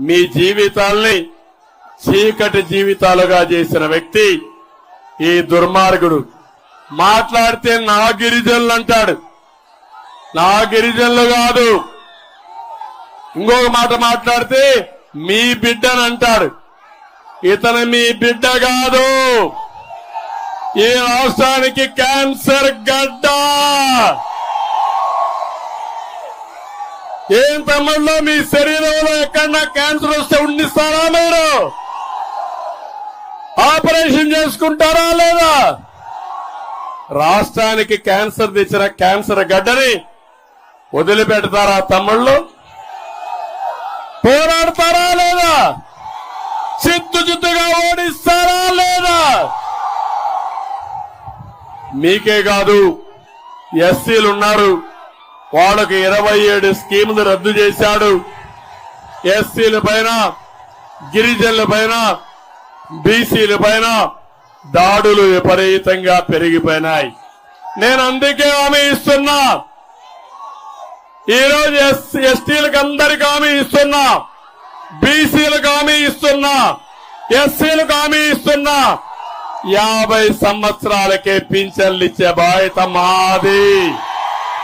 మీ జీవితాల్ని చీకటి జీవితాలుగా చేసిన వ్యక్తి ఈ దుర్మార్గుడు. మాట్లాడితే నా గిరిజనులు అంటాడు. నా గిరిజనులు కాదు. ఇంకొక మాట మాట్లాడితే మీ బిడ్డని అంటాడు. ఇతను మీ బిడ్డ కాదు. ఈ రాష్ట్రానికి క్యాన్సర్ గడ్డ. ఏం తమ్ముళ్ళు? మీ శరీరంలో ఎక్కడన్నా క్యాన్సర్ వస్తే ఉండిస్తారా మీరు? ఆపరేషన్ చేసుకుంటారా లేదా? రాష్ట్రానికి క్యాన్సర్ తెచ్చిన క్యాన్సర్ గడ్డని వదిలిపెడతారా తమ్ముళ్ళు? పోరాడతారా లేదా? చిత్తు చిత్తుగా ఓడిస్తారా లేదా? మీకే కాదు ఎస్సీలు ఉన్నారు. వాళ్ళకు ఇరవై ఏడు స్కీములు రద్దు చేశాడు. ఎస్సీల పైన గిరిజనుల పైన బీసీల పైన దాడులు విపరీతంగా పెరిగిపోయినాయి. నేను అందుకే హామీ ఇస్తున్నా. ఈరోజు ఎస్ ఎస్టీలకు అందరికి హామీ ఇస్తున్నా. బీసీలకు హామీ ఇస్తున్నా. ఎస్సీలకు హామీ ఇస్తున్నా. యాభై సంవత్సరాలకే పింఛన్లు ఇచ్చే బాధ్యత మాది.